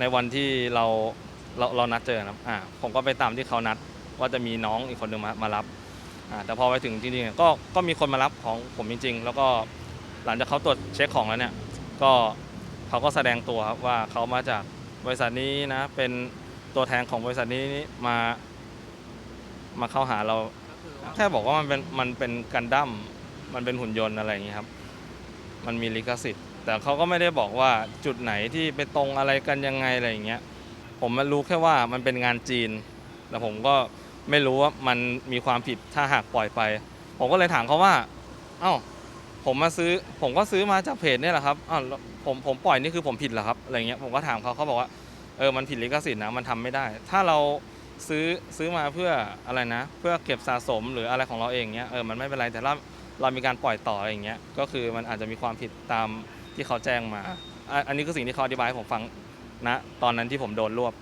ในวันที่เราเราเรานัดเจอนะครับอ่าผมก็ไปตามที่เขานัดว่าจะมีน้องอีกคนหนึ่งมามารับอ่าแต่พอไปถึงจริงๆก็ก็มีคนมารับของผมจริง ๆ แล้วก็หลังจากเขาตรวจเช็คของแล้วเนี่ยก็เขาก็แสดงตัวครับว่าเขามาจากบริษัทนี้นะเป็นตัวแทนของบริษัทนี้มามาเข้าหาเรา แค่บอกว่ามันเป็นมันเป็นกันดั้มมันเป็นหุ่นยนต์อะไรอย่างนี้ครับ มันมีลิขสิทธิ์ แต่เขาก็ไม่ได้บอกว่าจุดไหนที่ไปตรงอะไรกันยังไงอะไรอย่างเงี้ย ผมมันรู้แค่ว่ามันเป็นงานจีน แต่ผมก็ไม่รู้ว่ามันมีความผิดถ้าหากปล่อยไป ผมก็เลยถามเขาว่า เอ้า ผมมาซื้อ ผมก็ซื้อมาจากเพจเนี่ยแหละครับอ้าวแล้วผมผมปล่อยนี่คือผมผิดเหรอครับ อะไรเงี้ย ผมก็ถามเขาเขาบอกว่า เออ มันผิดลิขสิทธิ์นะ มันทำไม่ได้ ถ้าเราซื้อซื้อมาเพื่ออะไรนะ เพื่อเก็บสะสมหรืออะไรของเราเองเนี้ย เออ มันไม่เป็นไร แต่เรา เรามีการปล่อยต่ออะไรอย่างเงี้ยก็คือมันอาจจะมีความผิดตามที่เขาแจ้งมาอะอันนี้คือสิ่งที่เขาอธิบายให้ผมฟังนะตอนนั้นที่ผมโดนรวบ